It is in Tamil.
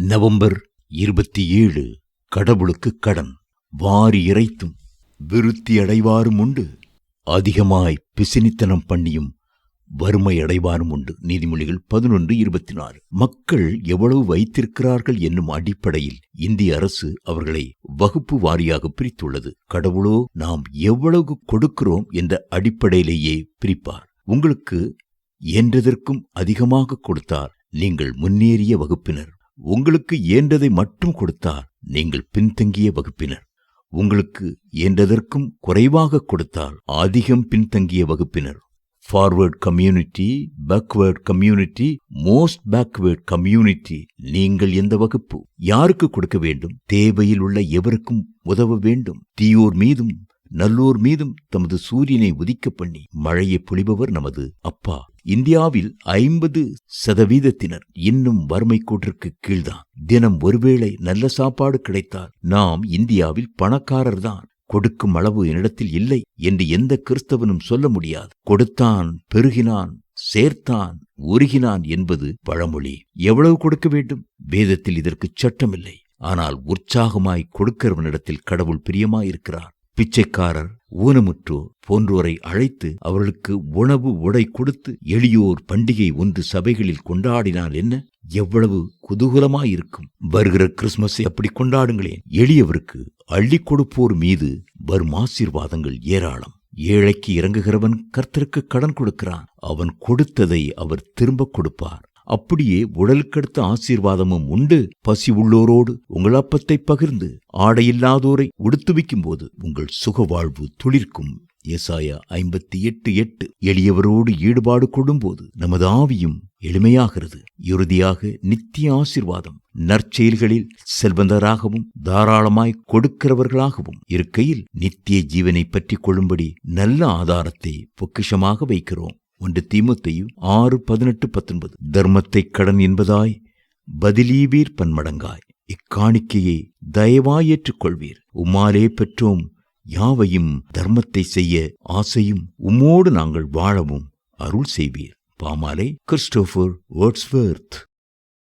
நவம்பர் இருபத்தி ஏழு கடவுளுக்கு கடன். வாரி இறைத்தும் விருத்தி அடைவாரும் உண்டு. அதிகமாய் பிசினித்தனம் பண்ணியும் வறுமை அடைவாரும் உண்டு. நீதிமொழிகள் பதினொன்று இருபத்தி நாலு மக்கள் எவ்வளவு வைத்திருக்கிறார்கள் என்னும் அடிப்படையில் இந்திய அரசு அவர்களை வகுப்பு வாரியாக பிரித்துள்ளது. கடவுளோ நாம் எவ்வளவு கொடுக்கிறோம் என்ற அடிப்படையிலேயே பிரிப்பார். உங்களுக்கு என்றதற்கும் அதிகமாக கொடுத்தார். நீங்கள் முன்னேறிய வகுப்பினர். உங்களுக்கு இயன்றதை மட்டும் கொடுத்தார் நீங்கள் பின்தங்கிய வகுப்பினர். உங்களுக்கு இயன்றதற்கும் குறைவாக கொடுத்தால் அதிகம் பின்தங்கிய வகுப்பினர். Forward community backward community most backward community நீங்கள் எந்த வகுப்பு? யாருக்கு கொடுக்க வேண்டும்? தேவையில் உள்ள எவருக்கும் உதவ வேண்டும்? தீயோர் மீதும் நல்லோர் மீதும் தமது சூரியனை உதிக்க பண்ணி மழையை பொழிபவர் நமது அப்பா. இந்தியாவில் ஐம்பது சதவீதத்தினர் இன்னும் வறுமை கோட்டிற்கு கீழ்தான். தினம் ஒருவேளை நல்ல சாப்பாடு கிடைத்தால் நாம் இந்தியாவில் பணக்காரர்தான் கொடுக்கும் அளவு என்னிடத்தில் இல்லை என்று எந்த கிறிஸ்தவனும் சொல்ல முடியாது. கொடுத்தான் பெருகினான் சேர்த்தான் உருகினான் என்பது பழமொழி. எவ்வளவு கொடுக்க வேண்டும்? வேதத்தில் இதற்கு சட்டமில்லை. ஆனால் உற்சாகமாய் கொடுக்கிறவனிடத்தில் கடவுள் பிரியமாயிருக்கிறார். பிச்சைக்காரர் ஊனமுற்றோர் போன்றோரை அழைத்து அவர்களுக்கு உணவு உடை கொடுத்து எளியோர் பண்டிகை ஒன்று சபைகளில் கொண்டாடினால் என்ன? எவ்வளவு குதூகலமாயிருக்கும். வருகிற கிறிஸ்துமஸை அப்படி கொண்டாடுங்களேன். எளியவருக்கு அள்ளி கொடுப்போர் மீது வரும் ஆசீர்வாதங்கள் ஏராளம். ஏழைக்கு இறங்குகிறவன் கர்த்தருக்கு கடன் கொடுக்கிறான். அவன் கொடுத்ததை அவர் திரும்ப கொடுப்பார். அப்படியே உடலுக்கடுத்த ஆசீர்வாதமும் உண்டு. பசி உள்ளோரோடு உங்கள் அப்பத்தை பகிர்ந்து ஆடையில்லாதோரை உடுத்து வைக்கும்போது உங்கள் சுக வாழ்வு துளிர்க்கும். ஏசாயா ஐம்பத்தி எட்டு எட்டு. எளியவரோடு ஈடுபாடு கொள்ளும்போது நமது ஆவியும் எளிமையாகிறது. இறுதியாக நித்திய ஆசிர்வாதம் நற்செயல்களில் செல்வந்தராகவும் தாராளமாய் கொடுக்கிறவர்களாகவும் இருக்கையில் நித்திய ஜீவனை பற்றி கொள்ளும்படி நல்ல ஆதாரத்தை பொக்கிஷமாக வைக்கிறோம். ஒன்று தீமத்தையும் ஆறு பதினெட்டு பத்தொன்பது. தர்மத்தை கடன் என்பதாய் பதிலீவீர் பன்மடங்காய். இக்காணிக்கையை தயவாய் ஏற்றுக்கொள்வீர். உமாலே பெற்றோம் யாவையும் தர்மத்தை செய்ய ஆசையும் உம்மோடு நாங்கள் வாழவும் அருள் செய்வீர். பாமாலை கிறிஸ்டோபர் வேர்ட்ஸ்வர்த்